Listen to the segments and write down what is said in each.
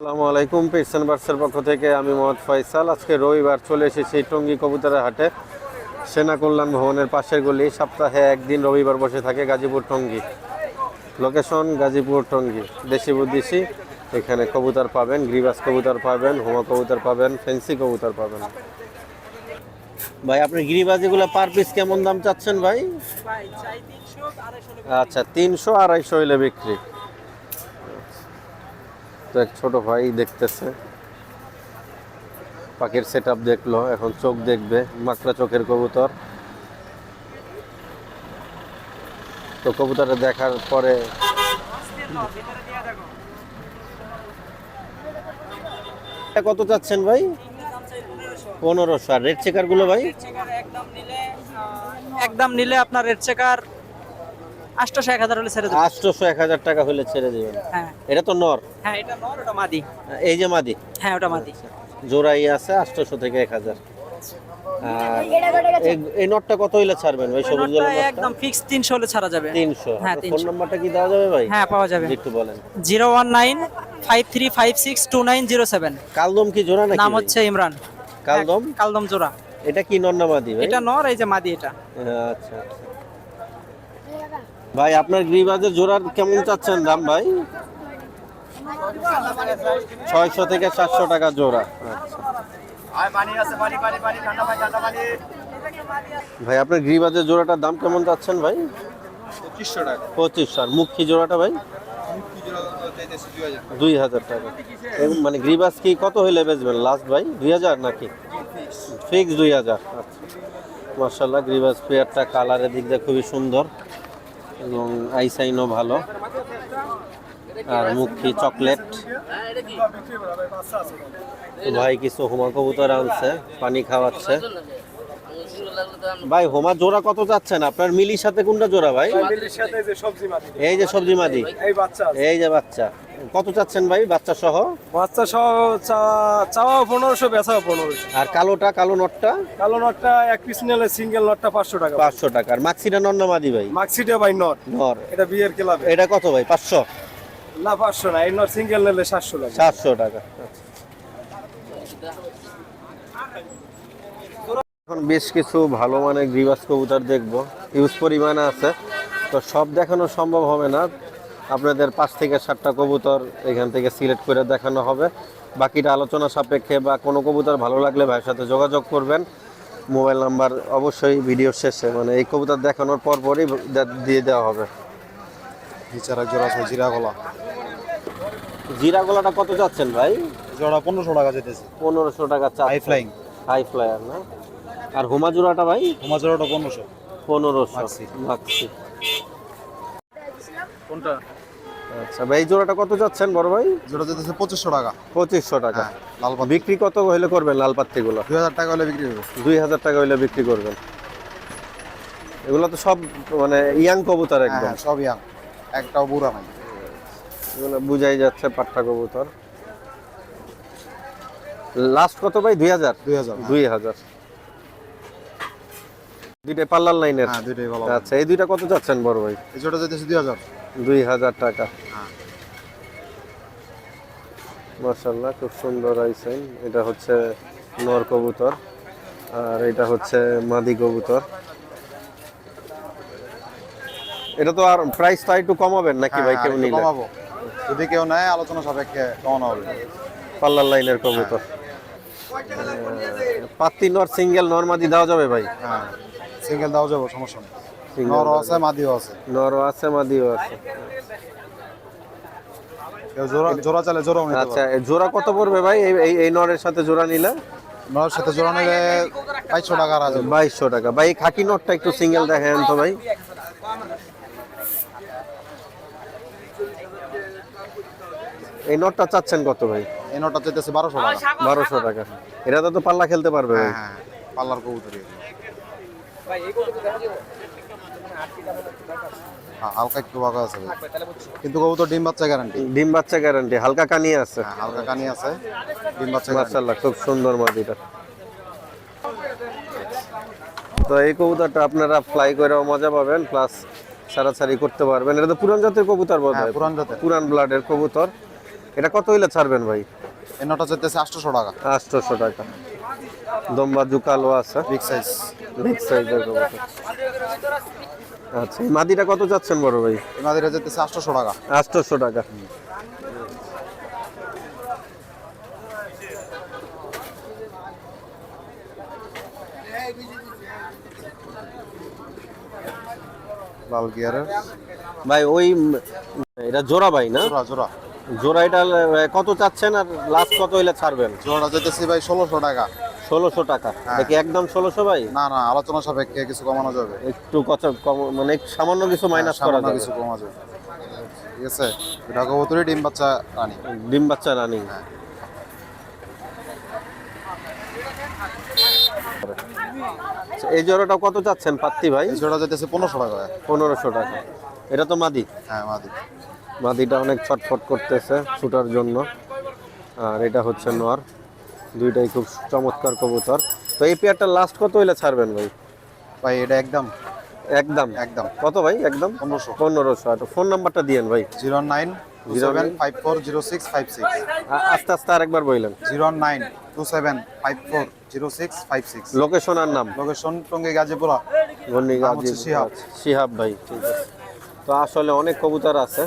আসসালামু আলাইকুম পিরসন বার্সের পক্ষ থেকে আমি মোহাম্মদ ফয়সাল। আজকে রবিবার চলে এসেছি টঙ্গী কবুতরের হাটে। সেনা কল্যাণ ভবনের পাশের গলি সপ্তাহে একদিন রবিবার বসে থাকে গাজীপুর টঙ্গী। লোকেশন গাজীপুর টঙ্গী। দেশি বুদ্ধিসি এখানে কবুতর পাবেন গ্রিবাস কবুতর পাবেন হোমা কবুতর পাবেন ফেন্সি কবুতর পাবেন। ভাই আপনি গিরিবাজিগুলো পার পিস কেমন দাম চাচ্ছেন ভাই? আচ্ছা তিনশো আড়াইশো হইলে বিক্রি। তো এক ছোট ভাই দেখতেছে। পাখির সেট আপ দেখল, এখন চোখ দেখবে, মাকড়া চোখের কবুতর। তো কবুতরটা দেখার পরে কত চাচ্ছেন ভাই? পনেরোশো। আর রেড চেকারগুলো ভাই? একদম নিলে আপনার রেড চেকার আটশোশো এক হাজার হলে ছেড়ে দেবো আটশোশো এক হাজার টাকা হলে ছেড়ে দিবেন। হ্যাঁ। এটা তো নর? হ্যাঁ এটা নর ওটা মাদি। এই যে মাদি? হ্যাঁ ওটা মাদি। জোড়াই আছে আটশোশো থেকে এক হাজার। আর এই- এই নটটা কত হইলে ছাড়বেন ভাই? ওই সবুজ নটটা একদম ফিক্স তিনশো হলে ছাড়া যাবে। তিনশো। হ্যাঁ, ফোন 300 নাম্বারটা কি দেওয়া যাবে ভাই? হ্যাঁ পাওয়া যাবে। একটু বলেন। Zero one nine five three five six two nine zero seven. কালদম কি জোড়া নাকি? নাম হচ্ছে ইমরান। কালদম? কালদম জোড়া। এটা কি নন্নামাদি ভাই? এটা নর এই যে মাদি এটা। আচ্ছা আচ্ছা। ভাই আপনার গ্রিবাজের জোড়ার কেমন চাচ্ছেন দাম ভাই? ছয়শো থেকে সাতশো টাকা জোড়া। ভাই আপনার গ্রিবাজের জোড়াটার দাম কেমন চাচ্ছেন ভাই? পঁচিশশো টাকা। পঁচিশশো আর মুখী জোড়াটা ভাই? দুই হাজার। টাকা। মানে গ্রিবাস কি কত হইলে বেচবেন লাস্ট ভাই? দুই হাজার নাকি? ফিক্স দুই হাজার। আচ্ছা। মার্শাল্লাহ গ্রিবাস পেয়ারটা কালারের দিক দিয়ে খুবই সুন্দর। এবং আইসাইনও ভালো। আর মুখী চকলেট। ভাই কিছু হুমা কবুতর আনছে পানি খাওয়াচ্ছে। ভাই হোমা জোড়া কত যাচ্ছেন? আপনার মিলির সাথে কোনটা জোড়া ভাই? সাথে যে সবজি এই যে সবজি মাদি। এই বাচ্চা এই যে বাচ্চা। কত চাচ্ছেন ভাই বাচ্চা সহ? বাচ্চা সহ চাওয়া পনেরোশো বেচাও পনেরোশো। আর কালোটা কালো নটটা? কালো নটটা এক পিস নিলে সিঙ্গেল নটটা পাঁচশো টাকা। পাঁচশো টাকা আর মাক্সিটা নন্না মাদি ভাই? মার্কশিটে ভাই নট নর। এটা বিয়ের ক্লাবে। এটা কত ভাই পাঁচশো? না পাঁচশো না এই নট সিঙ্গেল নিলে সাতশো টাকা। সাতশো টাকা। এখন বেশ কিছু ভালো মানের গ্রিবাস কবুতর দেখব। ইউজ পরিমাণে আছে। তো সব দেখানো সম্ভব হবে না। আপনাদের পাঁচ থেকে সাতটা কবুতর এখান থেকে সিলেক্ট করে দেখানো হবে। বাকিটা আলোচনা সাপেক্ষে বা কোনো কবুতর ভালো লাগলে ভাইয়ের সাথে যোগাযোগ করবেন। মোবাইল নাম্বার অবশ্যই ভিডিও শেষে মানে এই কবুতর দেখানোর পর পরই দিয়ে দেওয়া হবে। বিচার জোড়া আছে জিরা গলা জিরা গলাটা কত যাচ্ছেন ভাই? জোড়া পনেরোশো টাকা যেতেছে। পনেরোশো টাকা চা হাই ফ্লাইং হাই ফ্লায়ার না? আর হুমা জোড়াটা ভাই? তোমার জোড়াটা পনেরোশো। পনেরোশো মাক্সি। কোনটা? আচ্ছা ভাই জোড়াটা কত যাচ্ছেন বড় ভাই? জোড়া যেতেছে পঁচিশশো টাকা। পঁচিশশো টাকা। হ্যাঁ লাল বিক্রি কত হইলে করবেন লাল দুই হাজার টাকা হলে বিক্রি হবে দুই হাজার টাকা হইলে বিক্রি করবেন। এগুলো তো সব মানে ইয়াং কবুতর হ্যাঁ একদম। হ্যাঁ সব ইয়াং। একটাও বুড়া নাই এগুলো বুঝাই যাচ্ছে পাট্টা কবুতর। লাস্ট কত ভাই? দুই হাজার? দুই হাজার। দুই হাজার। দুইটা পার্লার লাইনের হ্যাঁ দুইটাই ভালো আচ্ছা এই দুইটা কত যাচ্ছেন বড় ভাই? এই যেতেছে দুই হাজার। দুই হাজার টাকা। হ্যাঁ। মার্শাল্লাহ খুব সুন্দর আইসেন এটা হচ্ছে নর কবুতর আর এটা হচ্ছে মাদি কবুতর। এটা তো আর প্রাইসটা একটু কমাবেন নাকি ভাই হ্যাঁ, কেউ নিলে? কমাবো। যদি কেউ নেয় আলোচনা সাপেক্ষে কমানো হবে। পাল্লার লাইনের কবুতর। পাত্তি নর সিঙ্গেল নর মাদি দেওয়া যাবে ভাই? হ্যাঁ। সিঙ্গেল দাও যাব সমস্যা নেই। নরও আছে মাদিও আছে। নরও আছে মাদিও আছে। জোড়া জোড়া চালে জোড়াও নিতে আচ্ছা জোড়া কত পড়বে ভাই? এই- এই এই নরের সাথে জোড়া নিলে? নরের সাথে জোড়া নিলে বাইশশো টাকা আছে বাইশশো টাকা। ভাই খাকি নটটা একটু সিঙ্গেল দেখেন তো ভাই। এই নটটা চাচ্ছেন কত ভাই? এই নটা যেতেছে বারোশো টাকা। বারোশো টাকা। এটা তো পাল্লা খেলতে পারবে ভাই। হ্যাঁ হ্যাঁ পাল্লার কবুতরি হ্যাঁ, হালকা একটু বাঁকা আছে কিন্তু কবুতর ডিম বাচ্চা গ্যারান্টি ডিম বাচ্চা গ্যারান্টি হালকা কানি আছে। হ্যাঁ হালকা কানি আছে। ডিম বাচ্চা। মার্শাল্লাহ খুব সুন্দর মাদিটা তো এই কবুতরটা আপনারা ফ্লাই করেও মজা পাবেন প্লাস ছাড়াছাড়ি করতে পারবেন। এটা তো পুরান জাতের কবুতর বোধ হ্যাঁ হয় পুরান জাতের। পুরান ব্লাডের কবুতর। এটা কত হইলে ছাড়বেন ভাই? এই নটা চাইতেছে আটশোশো টাকা। আটশোশো টাকা। দম্বা জুকালো আছে। বিগ সাইজ বিগ সাইজের কবুতর আচ্ছা মাদিটা কত চাচ্ছেন বড় ভাই? এনাদের যেতেছে আটশোশো টাকা। আটশোশো টাকা। লাল গিয়ারের। ভাই ওই এটা জোড়া ভাই না? জোড়া জোড়া। জোড়া এটা কত চাচ্ছেন আর লাস্ট কত হইলে ছাড়বেন? জোড়া যেতেছে ভাই ষোলোশো টাকা। ষোলোশো টাকা। দেখি একদম ষোলোশো ভাই? না না আলোচনা সাপেক্ষে কিছু কমানো যাবে। একটু মানে সামান্য কিছু মাইনাস করা যাবে। কিছু কমা যাবে। ঠিক আছে? এটা কবুতরি ডিম বাচ্চা রানি। ডিম বাচ্চা রানিং। আচ্ছা, এই জোড়াটা কত চাচ্ছেন পাত্তি ভাই? জোড়া যেতেছে পনেরোশো টাকা। পনেরোশো টাকা। এটা তো মাদি? হ্যাঁ মাদি। মাদিটা অনেক ছটফট করতেছে ছুটার জন্য। আর এটা হচ্ছে নর। দুইটাই খুব চমৎকার কবুতর। তো এই পেয়ারটা লাস্ট কত হইলে ছাড়বেন ভাই? ভাই এটা একদম। একদম? একদম। কত ভাই একদম? পনেরোশো। পনেরোশো। আর ফোন নাম্বারটা দিয়েন ভাই। Zero nine seven five four zero six five six. আস্তে আস্তে আরেকবার বললেন। Zero nine two seven five four zero six five six. Location আর নাম? লোকেশন টঙ্গী গাজীপুরা। শিহাব। শিহাব ভাই ঠিক আছে। তো আসলে অনেক কবুতর আছে।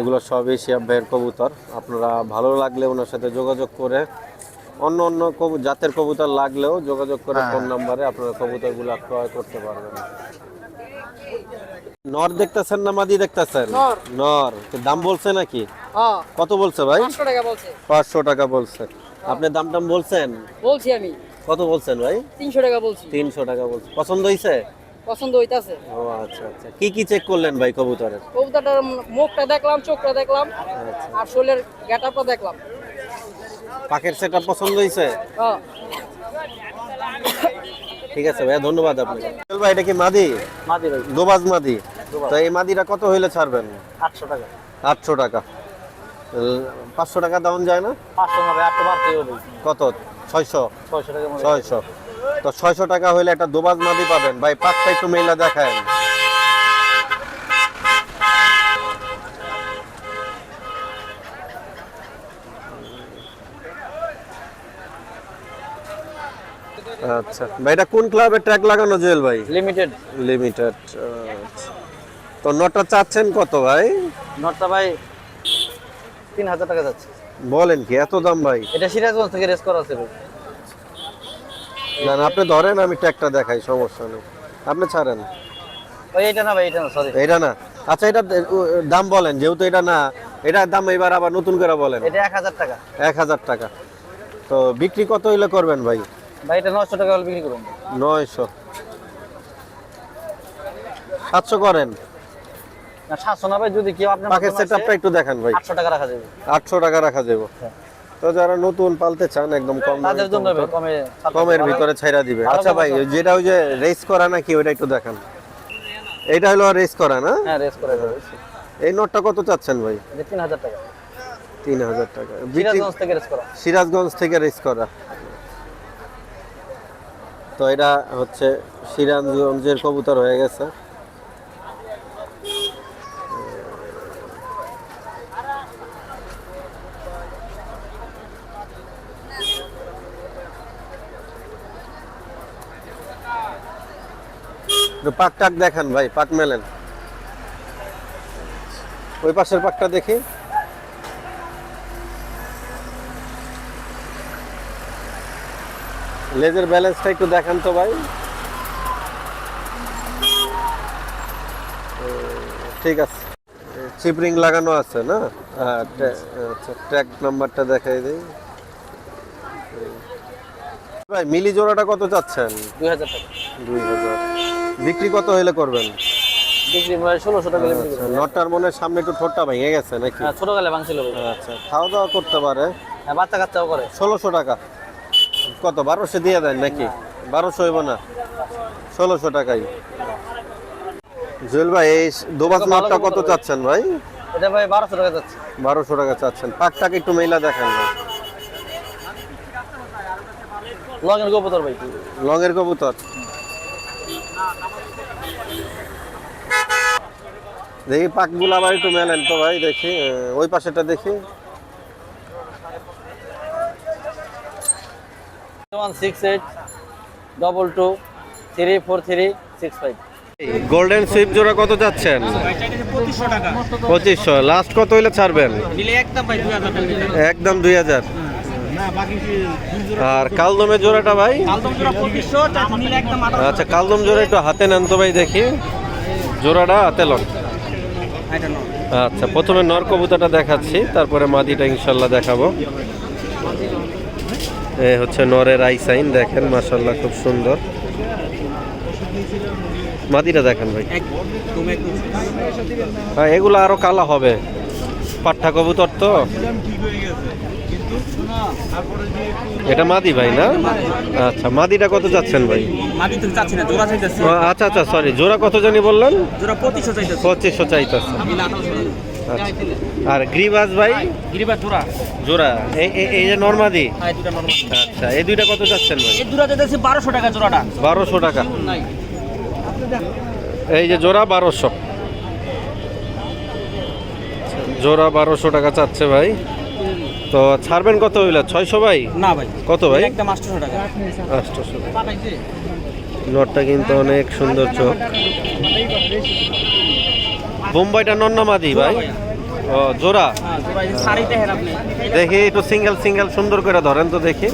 এগুলো সবই শিহাব ভাইয়ের কবুতর। আপনারা ভালো লাগলে ওনার সাথে যোগাযোগ করে অন্য অন্য কবু- জাতের কবুতর লাগলেও যোগাযোগ করে হ্যাঁ। ফোন নাম্বারে আপনারা কবুতরগুলো ক্রয় করতে পারবেন। নর দেখতেছেন না মাদি দেখতেছেন? নর। নর। দাম বলছে নাকি? হ্যাঁ। কত বলছে ভাই? পাঁচশো টাকা বলছে। পাঁচশো টাকা বলছে। আপনি দাম টাম বলছেন? বলছি আমি। কত বলছেন ভাই? তিনশো টাকা বলছি। তিনশো টাকা বলছে। পছন্দ হয়েছে পছন্দ হইতাছে। ও আচ্ছা আচ্ছা। কি কি চেক করলেন ভাই কবুতরের? কবুতরটার মুখটা দেখলাম চোখটা দেখলাম আচ্ছা। আর শরীরের গেটআপটা দেখলাম। পাকের সেটআপ পছন্দ হয়েছে হ্যাঁ ঠিক আছে ভাইয়া ধন্যবাদ আপনাকে। ভাই এটা কি মাদি? মাদি ভাই। দোবাজ মাদি। তো এই মাদিটা কত হইলে ছাড়বেন? আটশো টাকা। আটশো টাকা। পাঁচশো টাকা দাম যায় না? পাঁচশো ভাই আটশো বাড়তে হবে। কত? ছয়শো? ছয়শো টাকা। ছয়শো। তো ছয়শো টাকা হইলে একটা দোবাজ মাদি পাবেন। ভাই পাঁচটা একটু মেলা দেখায়। আচ্ছা। ভাই এটা কোন ক্লাবের ট্র্যাক লাগানো জুয়েল ভাই? লিমিটেড লিমিটেড তো নটা চাচ্ছেন কত ভাই? নটটা ভাই তিন হাজার টাকা যাচ্ছে। বলেন কি এত দাম ভাই? এটা সিরাজগঞ্জ থেকে রেস করা আছে ভাই। না না, আপনি ধরেন আমি ট্র্যাকটা দেখাই সমস্যা নেই। আপনি ছাড়েন। ওই এটা না ভাই এটা না সরি এটা না? আচ্ছা এটা দাম বলেন যেহেতু এটা না এটার দাম এবার আবার নতুন করে বলেন। এটা এক হাজার টাকা। এক হাজার টাকা। তো বিক্রি কত হইলে করবেন ভাই? ভাই এটা নশো টাকা হলে বিক্রি করুন। নয়শো। সাতশো করেন। না সাতশো না ভাই যদি কেউ আপনার পাখের সেট আপটা একটু দেখান ভাই। আটশো টাকা রাখা যাবে। আটশো টাকা রাখা যাব। তো যারা নতুন পালতে চান একদম কম তাদের জন্য কমে কমের ভিতরে ছাইরা দিবে। আচ্ছা ভাই যেটা ওই যে রেস করা নাকি ওইটা একটু দেখান। এটা হলো রেস করা না? হ্যাঁ রেস করে এই নোটটা কত চাচ্ছেন ভাই? এটা তিন হাজার টাকা। তিন হাজার টাকা। সিরাজগঞ্জ থেকে রেস করা। সিরাজগঞ্জ থেকে রেস করা। তো এটা হচ্ছে সিরাজগঞ্জের কবুতর হয়ে গেছে। পাক টাক দেখান ভাই, পাক মেলেন। ওই পাশের পাকটা দেখি। লেজের ব্যালেন্সটা একটু দেখান তো ভাই। ঠিক আছে। চিপরিং লাগানো আছে না? হ্যাঁ, আচ্ছা ট্র্যাক নাম্বারটা দেখাই দিই। ভাই মিলি জোড়াটা কত চাচ্ছেন? দুই হাজার টাকা। দুই হাজার। বিক্রি কত হইলে করবেন? বিক্রি ভাই ষোলোশো টাকা হলে আচ্ছা। নটার মনে সামনে একটু ঠোঁটটা ভেঙে গেছে নাকি? হ্যাঁ ভাঙছিল। আচ্ছা খাওয়া দাওয়া করতে পারে। হ্যাঁ বাচ্চা কাচ্চাও করে। ষোলোশো টাকা। কত বারোশো দিয়ে দেন নাকি? বারোশো হইব না। ষোলোশো টাকাই। জুয়েল ভাই এই দোবাস মাঠটা কত ভাই। চাচ্ছেন ভাই? এটা ভাই বারোশো টাকা যাচ্ছে বারোশো টাকা চাচ্ছেন। পাকটাকে একটু মেলা দেখেন না লগের গোপতর ভাই লঙের কবুতর। দেখি পাকগুলো আবার একটু মেলেন তো ভাই দেখি ওই পাশেটা দেখি। One six eight double two three four three six five golden sweep জোড়া কত যাচ্ছেন পঁচিশশো। লাস্ট কত হইলে ছাড়বেন? একদম দুই হাজার। আর কালদমের জোড়াটা ভাই? আচ্ছা কালদম জোড়া একটু হাতে নেন তো ভাই, দেখি। জোড়াটা হাতে লন। আচ্ছা প্রথমে নর কবুতাটা দেখাচ্ছি, তারপরে মাদিটা ইনশাল্লাহ দেখাবো। এ হচ্ছে নরের আই সাইন দেখেন মাশাল্লাহ খুব সুন্দর। মাদিটা দেখেন ভাই। হ্যাঁ এগুলো আরও কালা হবে। পাট্টা কবুতর তো। এটা মাদি ভাই না? আচ্ছা মাদিটা কত যাচ্ছেন ভাই? আচ্ছা আচ্ছা সরি জোড়া কত জানি বললেন? পঁচিশশো চাইতেছি। আর গ্রিবাস ভাই? গিরিবা জোড়া। জোড়া। এই যে নর্মাদি? হ্যাঁ আচ্ছা এই দুইটা কত যাচ্ছেন ভাই? এই বারোশো টাকা জোড়াটা। বারোশো টাকা। এই যে জোড়া বারোশো। জোড়া বারোশো টাকা চাচ্ছে ভাই। তো ছাড়বেন কত হইলা? ছয়শো ভাই? না ভাই। কত ভাই? একদম আটশোশো টাকা। আটশোশো নটটা কিন্তু অনেক সুন্দর চোখ। বোম্বাইটা নন্নামাদি ভাই। ও জোড়া? হ্যাঁ দেখি একটু সিঙ্গেল সিঙ্গেল সুন্দর করে ধরেন তো দেখি।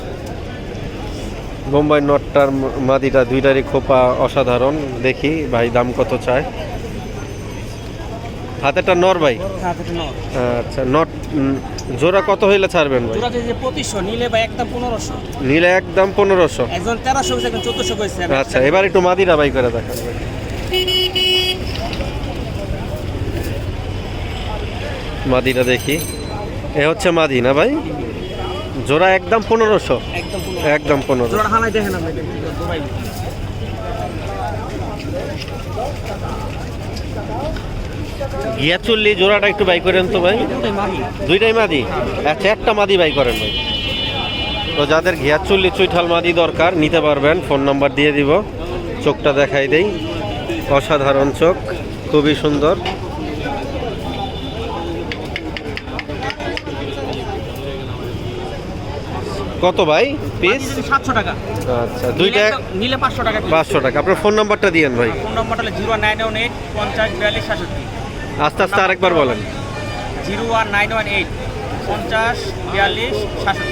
বোম্বাই নটটার মাদিটা দুইটারই খোপা অসাধারণ। দেখি ভাই দাম কত চায়। হাতেটা নর ভাই? আচ্ছা নট জোড়া কত হইলে ছাড়বেন ভাই? নিলে ভাই একদম পনেরোশো। নিলে একদম পনেরোশো। একজন তেরোশো একজন চোদ্দশো আচ্ছা এবার একটু মাদিরা বাই করে দেখান ভাই। মাদিটা দেখি। এ হচ্ছে মাদি না ভাই। জোড়া একদম পনেরোশো। একদম পনেরো গিয়া চল্লি জোড়াটা একটু বাই করেন তো ভাই। দুইটাই মাদি। আচ্ছা একটা মাদি বাই করেন ভাই। তো যাদের ঘিয়া চল্লি চুইঠাল মাদি দরকার নিতে পারবেন। ফোন নাম্বার দিয়ে দিব। চোখটা দেখাই দেই। অসাধারণ চোখ। খুবই সুন্দর। কত ভাই? পিস সাতশো টাকা। আচ্ছা দুইটা নিলে পাঁচশো টাকা পাঁচশো টাকা। আপনার ফোন নাম্বারটা দিয়েন ভাই। ফোন নাম্বারটা হলো জিরো নাইন ওয়ান এইট পঞ্চাশ বিয়াল্লিশ সাতষট্টি। আস্তে আস্তে আরেকবার বলেন। Zero one nine one eight পঞ্চাশ বিয়াল্লিশ সাতষট্টি।